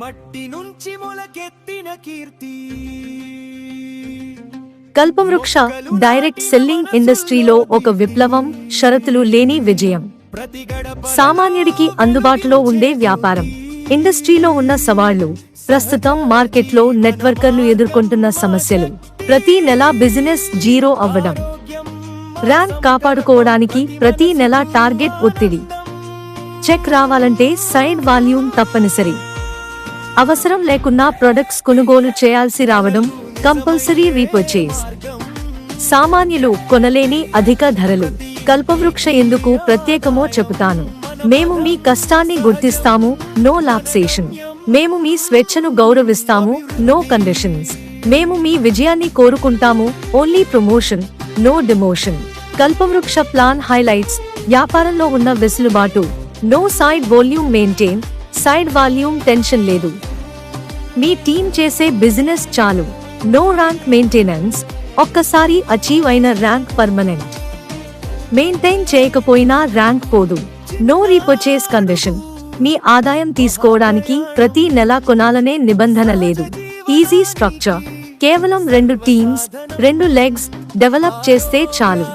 మట్టి నుంచి మొలకెత్తిన కీర్తి. కల్పవృక్ష డైరెక్ట్ సెల్లింగ్ ఇండస్ట్రీలో ఒక విప్లవం షరతులు లేని విజయం. సామాన్యుడికి అందుబాటులో ఉండే వ్యాపారం. ఇండస్ట్రీలో ఉన్న సవాళ్ళు ప్రస్తుతం మార్కెట్లో నెట్వర్కర్లు ఎదుర్కొంటున్న సమస్యలు. ప్రతి నెల బిజినెస్ జీరో అవ్వడం. ర్యాంక్ కాపాడుకోవడానికి ప్రతి నెల టార్గెట్ ఒత్తిడి. చెక్ రావాలంటే సైడ్ వాల్యూమ్ తప్పనిసరి. అవసరం లేకున్నా ప్రొడక్ట్స్ కొనుగోలు చేయాల్సి రావడం కంపల్సరీ రీపర్చేస్ సామాన్యులు కొనలేని అధిక ధరలు. కల్పవృక్ష ఎందుకు ప్రత్యేకమో చెబుతాను. మేము మీ కష్టాన్ని గుర్తిస్తాము నో లాక్సేషన్ మేము మీ స్వేచ్ఛను గౌరవిస్తాము నో కండిషన్స్ మేము మీ విజయాన్ని కోరుకుంటాము only promotion no demotion Kalpavriksha plan highlights వ్యాపారంలో ఉన్న వెసులుబాటు no side volume maintain side volume tension లేదు. మీ టీం చేసే బిజినెస్ చాలు. నో ర్యాంక్ మెయింటెనెన్స్ ఒక్కసారి అచీవ్ అయిన ర్యాంక్ పర్మనెంట్. మెయింటైన్ చేయకపోయినా ర్యాంక్ పోదు. No repurchase condition. మీ ఆదాయం తీసుకోవడానికి ప్రతి నెల కొనాలనే నిబంధన లేదు. Easy structure. కేవలం రెండు టీమ్స్ రెండు లెగ్స్ డెవలప్ చేస్తే చాలు.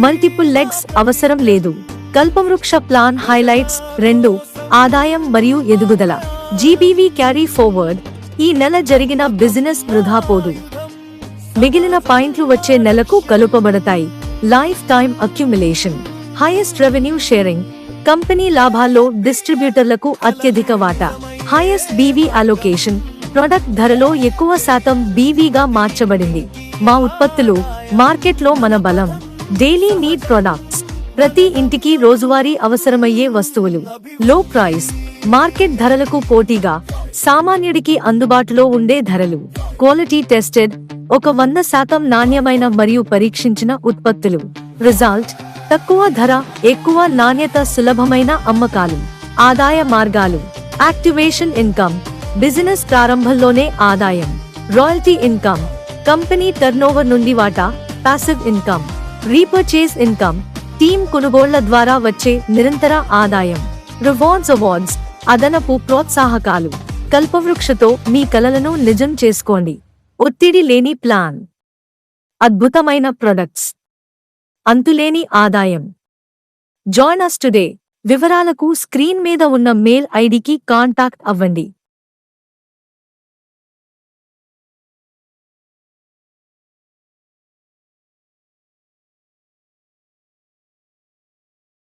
మల్టిపుల్ లెగ్స్ అవసరం లేదు. కల్పవృక్ష ప్లాన్ హైలైట్స్ రెండు. ఆదాయం మరియు ఎదుగుదల. జీబీవీ క్యారీ ఫార్వర్డ్ ఈ నెల జరిగిన బిజినెస్ వృధా పోదు. మిగిలిన పాయింట్లు వచ్చే నెలకు కలుపబడతాయి. Life time accumulation highest revenue sharing company లాభాల్లో డిస్ట్రిబ్యూటర్లకు అత్యధిక వాటా. హైయెస్ట్ బీవీ అలొకేషన్ ప్రొడక్ట్ ధరలో ఎక్కువ శాతం బీవీగా మార్చబడింది. మా ఉత్పత్తులు మార్కెట్లో మన బలం. డైలీ నీడ్ ప్రొడక్ట్స్ ప్రతి ఇంటికి రోజువారీ అవసరమయ్యే వస్తువులు. లో ప్రైస్. మార్కెట్ ధరలకు పోటీగా సామాన్యుడికి అందుబాటులో ఉండే ధరలు. క్వాలిటీ టెస్టెడ్ ఒక వంద శాతం నాణ్యమైన మరియు పరీక్షించిన ఉత్పత్తులు. రిజల్ట్. తక్కువ ధర ఎక్కువ నాణ్యత సులభమైన అమ్మకాలు. ఆదాయ మార్గాలు. Activation income. బిజినెస్ ప్రారంభంలోనే ఆదాయం. Royalty income. కంపెనీ టర్నోవర్ నుండి వాటా passive income. Repurchase income. Team కొనుగోళ్ళ ద్వారా వచ్చే నిరంతర ఆదాయం. రివార్డ్స్ అవార్డ్స్ అదనపు ప్రోత్సాహకాలు. కల్పవృక్షతో మీ కలలను నిజం చేసుకోండి. ఒత్తిడి లేని ప్లాన్. అద్భుతమైన ప్రొడక్ట్స్. అంతులేని ఆదాయం. Join us today. వివరాలకు స్క్రీన్ మీద ఉన్న మెయిల్ ఐడికి కాంటాక్ట్ అవ్వండి.